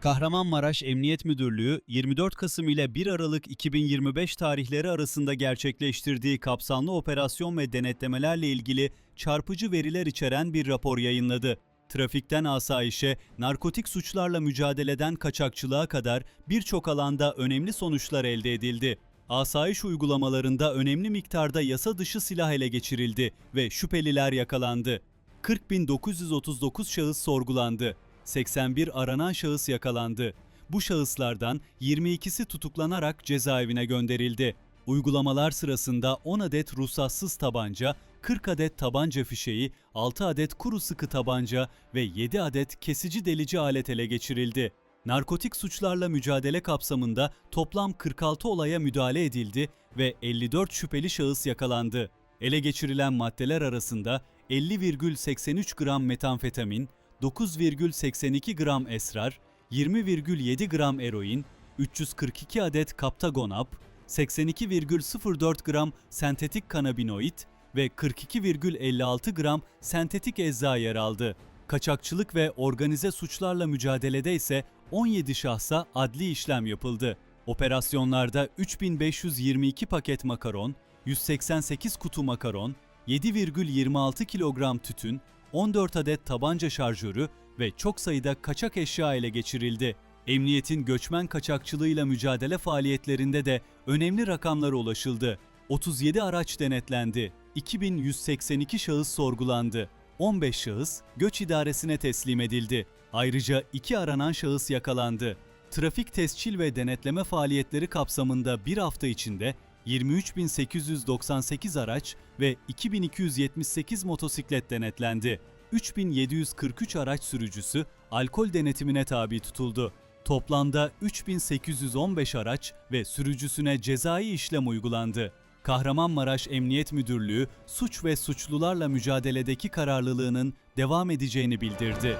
Kahramanmaraş Emniyet Müdürlüğü 24 Kasım ile 1 Aralık 2025 tarihleri arasında gerçekleştirdiği kapsamlı operasyon ve denetlemelerle ilgili çarpıcı veriler içeren bir rapor yayınladı. Trafikten asayişe, narkotik suçlarla mücadeleden kaçakçılığa kadar birçok alanda önemli sonuçlar elde edildi. Asayiş uygulamalarında önemli miktarda yasa dışı silah ele geçirildi ve şüpheliler yakalandı. 40.939 şahıs sorgulandı. 81 aranan şahıs yakalandı. Bu şahıslardan 22'si tutuklanarak cezaevine gönderildi. Uygulamalar sırasında 10 adet ruhsatsız tabanca, 40 adet tabanca fişeği, 6 adet kuru sıkı tabanca ve 7 adet kesici delici alet ele geçirildi. Narkotik suçlarla mücadele kapsamında toplam 46 olaya müdahale edildi ve 54 şüpheli şahıs yakalandı. Ele geçirilen maddeler arasında 50,83 gram metamfetamin, 9,82 gram esrar, 20,7 gram eroin, 342 adet kaptagonap, 82,04 gram sentetik kanabinoid ve 42,56 gram sentetik ecza yer aldı. Kaçakçılık ve organize suçlarla mücadelede ise 17 şahsa adli işlem yapıldı. Operasyonlarda 3522 paket makaron, 188 kutu makaron, 7,26 kilogram tütün, 14 adet tabanca şarjörü ve çok sayıda kaçak eşya ele geçirildi. Emniyetin göçmen kaçakçılığıyla mücadele faaliyetlerinde de önemli rakamlara ulaşıldı. 37 araç denetlendi, 2182 şahıs sorgulandı, 15 şahıs göç idaresine teslim edildi. Ayrıca iki aranan şahıs yakalandı. Trafik tescil ve denetleme faaliyetleri kapsamında bir hafta içinde 23.898 araç ve 2278 motosiklet denetlendi. 3743 araç sürücüsü alkol denetimine tabi tutuldu. Toplamda 3815 araç ve sürücüsüne cezai işlem uygulandı. Kahramanmaraş Emniyet Müdürlüğü suç ve suçlularla mücadeledeki kararlılığının devam edeceğini bildirdi.